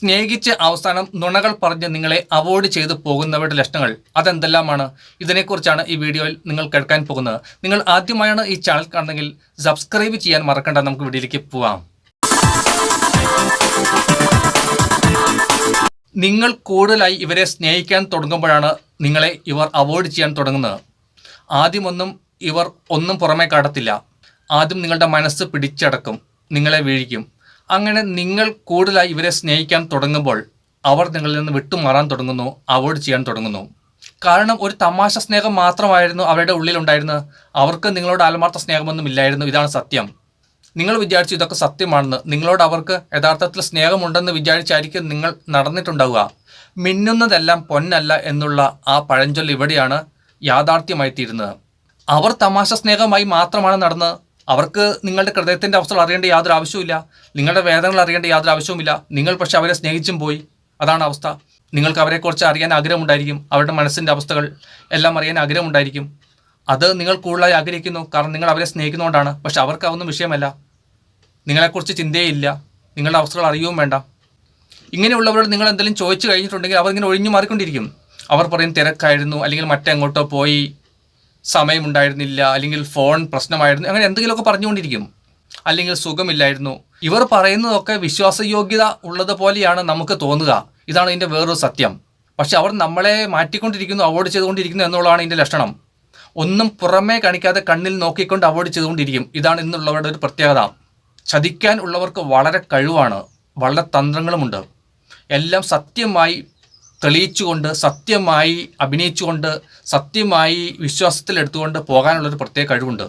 സ്നേഹിച്ച് അവസാനം നുണകൾ പറഞ്ഞ് നിങ്ങളെ അവോയ്ഡ് ചെയ്തു പോകുന്നവരുടെ ലക്ഷണങ്ങൾ. അതെന്തെല്ലാമാണ്? ഇതിനെക്കുറിച്ചാണ് ഈ വീഡിയോയിൽ നിങ്ങൾ കേൾക്കാൻ പോകുന്നത്. നിങ്ങൾ ആദ്യമായാണ് ഈ ചാനൽ കാണുന്നെങ്കിൽ സബ്സ്ക്രൈബ് ചെയ്യാൻ മറക്കണ്ട. നമുക്ക് വീഡിയോയിലേക്ക് പോവാം. നിങ്ങൾ കൂടുതലായി ഇവരെ സ്നേഹിക്കാൻ തുടങ്ങുമ്പോഴാണ് നിങ്ങളെ ഇവർ അവോയ്ഡ് ചെയ്യാൻ തുടങ്ങുന്നത്. ആദ്യമൊന്നും ഇവർ ഒന്നും പുറമേ കാട്ടത്തില്ല ആദ്യം നിങ്ങളുടെ മനസ്സ് പിടിച്ചടക്കും. നിങ്ങളെ വീഴിക്കും. അങ്ങനെ നിങ്ങൾ കൂടുതലായി ഇവരെ സ്നേഹിക്കാൻ തുടങ്ങുമ്പോൾ അവർ നിങ്ങളിൽ നിന്ന് വിട്ടുമാറാൻ തുടങ്ങുന്നു അവോയ്ഡ് ചെയ്യാൻ തുടങ്ങുന്നു. കാരണം ഒരു തമാശ സ്നേഹം മാത്രമായിരുന്നു അവരുടെ ഉള്ളിലുണ്ടായിരുന്നത്. അവർക്ക് നിങ്ങളോട് ആത്മാർത്ഥ സ്നേഹമൊന്നും ഇല്ലായിരുന്നു ഇതാണ് സത്യം. നിങ്ങൾ വിചാരിച്ചു ഇതൊക്കെ സത്യമാണെന്ന്. നിങ്ങളോട് അവർക്ക് യഥാർത്ഥത്തിൽ സ്നേഹമുണ്ടെന്ന് വിചാരിച്ചായിരിക്കും നിങ്ങൾ നടന്നിട്ടുണ്ടാവുക. മിന്നുന്നതെല്ലാം പൊന്നല്ല എന്നുള്ള ആ പഴഞ്ചൊല്ല് ഇവിടെയാണ് യാഥാർത്ഥ്യമായി തീരുന്നത് അവർ തമാശ സ്നേഹമായി മാത്രമാണ് നടന്നത്. അവർക്ക് നിങ്ങളുടെ ഹൃദയത്തിന്റെ അവസ്ഥകൾ അറിയേണ്ട യാതൊരു ആവശ്യവുമില്ല. നിങ്ങളുടെ വേദനകൾ അറിയേണ്ട യാതൊരു ആവശ്യവുമില്ല. നിങ്ങൾ പക്ഷെ അവരെ സ്നേഹിച്ചും പോയി. അതാണ് അവസ്ഥ. നിങ്ങൾക്ക് അവരെക്കുറിച്ച് അറിയാൻ ആഗ്രഹമുണ്ടായിരിക്കും. അവരുടെ മനസ്സിന്റെ അവസ്ഥകൾ എല്ലാം അറിയാൻ ആഗ്രഹമുണ്ടായിരിക്കും. അത് നിങ്ങൾ കൂടുതലായി ആഗ്രഹിക്കുന്നു. കാരണം നിങ്ങൾ അവരെ സ്നേഹിക്കുന്നതുകൊണ്ടാണ്. പക്ഷെ അവർക്ക് അതൊന്നും വിഷയമല്ല. നിങ്ങളെക്കുറിച്ച് ചിന്തയില്ല. നിങ്ങളുടെ അവസ്ഥകൾ അറിയുകയും വേണ്ട. ഇങ്ങനെയുള്ളവരോട് നിങ്ങൾ എന്തെങ്കിലും ചോദിച്ചു കഴിഞ്ഞിട്ടുണ്ടെങ്കിൽ അവർ ഇങ്ങനെ ഒഴിഞ്ഞു മാറിക്കൊണ്ടിരിക്കും. അവർ പറയും തിരക്കായിരുന്നു. അല്ലെങ്കിൽ മറ്റെങ്ങോട്ടോ പോയി. സമയമുണ്ടായിരുന്നില്ല അല്ലെങ്കിൽ ഫോൺ പ്രശ്നമായിരുന്നു അങ്ങനെ എന്തെങ്കിലുമൊക്കെ പറഞ്ഞുകൊണ്ടിരിക്കും. അല്ലെങ്കിൽ സുഖമില്ലായിരുന്നു. ഇവർ പറയുന്നതൊക്കെ വിശ്വാസയോഗ്യത ഉള്ളത് പോലെയാണ് നമുക്ക് തോന്നുക. ഇതാണ് ഇതിന്റെ വേറൊരു സത്യം. പക്ഷെ അവർ നമ്മളെ മാറ്റിക്കൊണ്ടിരിക്കുന്നു അവോയ്ഡ് ചെയ്തുകൊണ്ടിരിക്കുന്നു എന്നുള്ളതാണ് ഇതിന്റെ ലക്ഷണം. ഒന്നും പുറമേ കാണിക്കാതെ കണ്ണിൽ നോക്കിക്കൊണ്ട് അവോയ്ഡ് ചെയ്തുകൊണ്ടിരിക്കും. ഇതാണ് ഇന്നുള്ളവരുടെ ഒരു പ്രത്യേകത. ചതിക്കാൻ ഉള്ളവർക്ക് വളരെ കഴിവാണ്. വളരെ തന്ത്രങ്ങളുമുണ്ട്. എല്ലാം സത്യമായി തെളിയിച്ചുകൊണ്ട് സത്യമായി അഭിനയിച്ചുകൊണ്ട് സത്യമായി വിശ്വാസത്തിലെടുത്തുകൊണ്ട് പോകാനുള്ളൊരു പ്രത്യേക കഴിവുണ്ട്.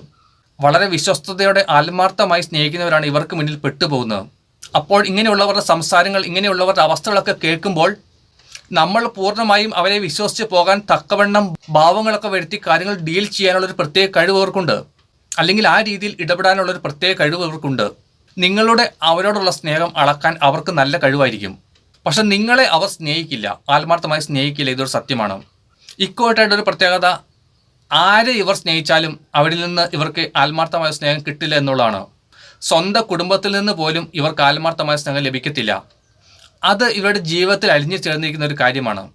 വളരെ വിശ്വസ്തയോടെ ആത്മാർത്ഥമായി സ്നേഹിക്കുന്നവരാണ് ഇവർക്ക് മുന്നിൽ പെട്ടുപോകുന്നത്. അപ്പോൾ ഇങ്ങനെയുള്ളവരുടെ സംസാരങ്ങൾ ഇങ്ങനെയുള്ളവരുടെ അവസ്ഥകളൊക്കെ കേൾക്കുമ്പോൾ നമ്മൾ പൂർണമായും അവരെ വിശ്വസിച്ച് പോകാൻ തക്കവണ്ണം ഭാവങ്ങളൊക്കെ വരുത്തി കാര്യങ്ങൾ ഡീൽ ചെയ്യാനുള്ളൊരു പ്രത്യേക കഴിവ് അവർക്കുണ്ട് അല്ലെങ്കിൽ ആ രീതിയിൽ ഇടപെടാനുള്ളൊരു പ്രത്യേക കഴിവ് അവർക്കുണ്ട് നിങ്ങളുടെ അവരോടുള്ള സ്നേഹം അളക്കാൻ അവർക്ക് നല്ല കഴിവായിരിക്കും. പക്ഷെ നിങ്ങളെ അവർ സ്നേഹിക്കില്ല ആത്മാർത്ഥമായി സ്നേഹിക്കില്ല ഇതൊരു സത്യമാണ്. ഇക്കോട്ടായിട്ട് ഒരു പ്രത്യേകത ആരെ ഇവർ സ്നേഹിച്ചാലും അവരിൽ നിന്ന് ഇവർക്ക് ആത്മാർത്ഥമായ സ്നേഹം കിട്ടില്ല എന്നുള്ളതാണ്. സ്വന്തം കുടുംബത്തിൽ നിന്ന് പോലും ഇവർക്ക് ആത്മാർത്ഥമായ സ്നേഹം ലഭിക്കത്തില്ല. അത് ഇവരുടെ ജീവിതത്തിൽ അലിഞ്ഞു ചേർന്നിരിക്കുന്ന ഒരു കാര്യമാണ്.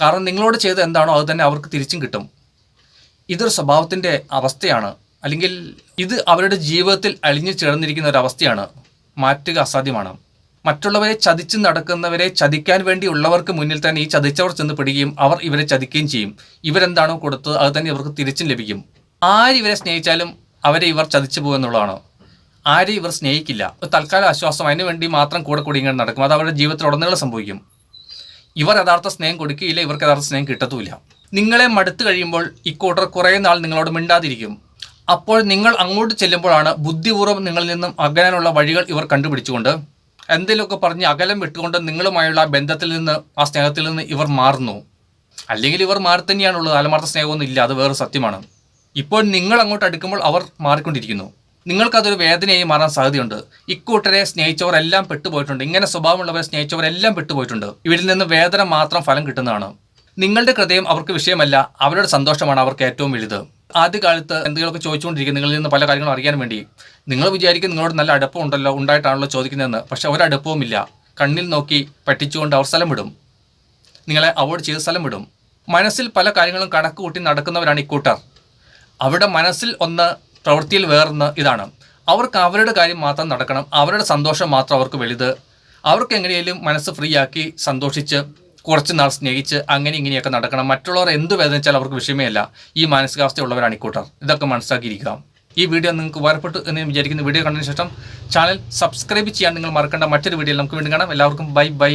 കാരണം നിങ്ങളോട് ചെയ്ത് എന്താണോ അത് തന്നെ അവർക്ക് തിരിച്ചും കിട്ടും. ഇതൊരു സ്വഭാവത്തിന്റെ അവസ്ഥയാണ്. അല്ലെങ്കിൽ ഇത് അവരുടെ ജീവിതത്തിൽ അലിഞ്ഞു ചേർന്നിരിക്കുന്ന ഒരു അവസ്ഥയാണ്. മാറ്റുക അസാധ്യമാണ്. മറ്റുള്ളവരെ ചതിച്ച് നടക്കുന്നവരെ ചതിക്കാൻ വേണ്ടി ഉള്ളവർക്ക് മുന്നിൽ തന്നെ ഈ ചതിച്ചവർ ചെന്ന് പിടിക്കുകയും അവർ ഇവരെ ചതിക്കുകയും ചെയ്യും. ഇവരെന്താണോ കൊടുത്തത് അത് തന്നെ ഇവർക്ക് തിരിച്ചും ലഭിക്കും. ആര് ഇവരെ സ്നേഹിച്ചാലും അവരെ ഇവർ ചതിച്ചു പോകുമെന്നുള്ളതാണ് ആരെ ഇവർ സ്നേഹിക്കില്ല? തൽക്കാല ആശ്വാസം. അതിനു വേണ്ടി മാത്രം കൂടെ കൂടി ഇങ്ങനെ നടക്കും. അത് അവരുടെ ജീവിതത്തിൽ ഉടനീളം സംഭവിക്കും. ഇവർ യഥാർത്ഥ സ്നേഹം കൊടുക്കുകയില്ല. ഇവർക്ക് യഥാർത്ഥ സ്നേഹം കിട്ടത്തുമില്ല. നിങ്ങളെ മടുത്തു കഴിയുമ്പോൾ ഇക്കൂട്ടർ കുറേ നാൾ നിങ്ങളോട് മിണ്ടാതിരിക്കും. അപ്പോൾ നിങ്ങൾ അങ്ങോട്ട് ചെല്ലുമ്പോഴാണ് ബുദ്ധിപൂർവം നിങ്ങളിൽ നിന്നും അകലാനുള്ള വഴികൾ ഇവർ കണ്ടുപിടിച്ചുകൊണ്ട് എന്തെങ്കിലുമൊക്കെ പറഞ്ഞ് അകലം വിട്ടുകൊണ്ട് നിങ്ങളുമായുള്ള ആ ബന്ധത്തിൽ നിന്ന് ആ സ്നേഹത്തിൽ നിന്ന് ഇവർ മാറുന്നു. അല്ലെങ്കിൽ ഇവർ മാറി തന്നെയാണുള്ളത്. ആത്മാർത്ഥ സ്നേഹമൊന്നും ഇല്ല. അത് വേറെ സത്യമാണ്. ഇപ്പോൾ നിങ്ങൾ അങ്ങോട്ട് അടുക്കുമ്പോൾ അവർ മാറിക്കൊണ്ടിരിക്കുന്നു. നിങ്ങൾക്കതൊരു വേദനയായി മാറാൻ സാധ്യതയുണ്ട്. ഇക്കൂട്ടരെ സ്നേഹിച്ചവരെല്ലാം പെട്ടുപോയിട്ടുണ്ട്. ഇങ്ങനെ സ്വഭാവമുള്ളവരെ സ്നേഹിച്ചവരെല്ലാം പെട്ടുപോയിട്ടുണ്ട്. ഇവരിൽ നിന്ന് വേദന മാത്രം ഫലം കിട്ടുന്നതാണ്. നിങ്ങളുടെ ഹൃദയം അവർക്ക് വിഷയമല്ല. അവരുടെ സന്തോഷമാണ് അവർക്ക് ഏറ്റവും വലുത്. ആദ്യകാലത്ത് എന്തെങ്കിലുമൊക്കെ ചോദിച്ചുകൊണ്ടിരിക്കും നിങ്ങളിൽ നിന്ന് പല കാര്യങ്ങളും അറിയാൻ വേണ്ടി. നിങ്ങൾ വിചാരിക്കും നിങ്ങളോട് നല്ല അടുപ്പം ഉണ്ടല്ലോ ഉണ്ടായിട്ടാണല്ലോ ചോദിക്കുന്നതെന്ന്. പക്ഷെ ഒരടുപ്പവുമില്ല കണ്ണിൽ നോക്കി പറ്റിച്ചുകൊണ്ട് അവർ സ്ഥലം വിടും നിങ്ങളെ അവോയ്ഡ് ചെയ്ത് സ്ഥലം വിടും മനസ്സിൽ പല കാര്യങ്ങളും കണക്ക് കൂട്ടി നടക്കുന്നവരാണ് ഇക്കൂട്ടർ അവരുടെ മനസ്സിൽ ഒന്ന് പ്രവൃത്തിയിൽ വേറൊന്ന് ഇതാണ്. അവർക്ക് അവരുടെ കാര്യം മാത്രം നടക്കണം. അവരുടെ സന്തോഷം മാത്രം അവർക്ക് വലുത്. അവർക്ക് എങ്ങനെയെങ്കിലും മനസ്സ് ഫ്രീ ആക്കി സന്തോഷിച്ച് കുറച്ച് നാൾ സ്നേഹിച്ച് അങ്ങനെ ഇങ്ങനെയൊക്കെ നടക്കണം. മറ്റുള്ളവർ എന്ത് വേദനിച്ചാൽ അവർക്ക് വിഷയമേ അല്ല ഈ മാനസികാവസ്ഥയുള്ളവരാണ് ഇക്കൂട്ടർ ഇതൊക്കെ മനസ്സിലാക്കിയിരിക്കുക. ഈ വീഡിയോ നിങ്ങൾക്ക് ഉപകാരപ്പെട്ടു എന്ന് വിചാരിക്കുന്ന. വീഡിയോ കണ്ടതിന് ശേഷം ചാനൽ സബ്സ്ക്രൈബ് ചെയ്യാൻ നിങ്ങൾ മറക്കേണ്ട. മറ്റൊരു വീഡിയോയിൽ നമുക്ക് വീണ്ടും കാണാം. എല്ലാവർക്കും ബൈ ബൈ.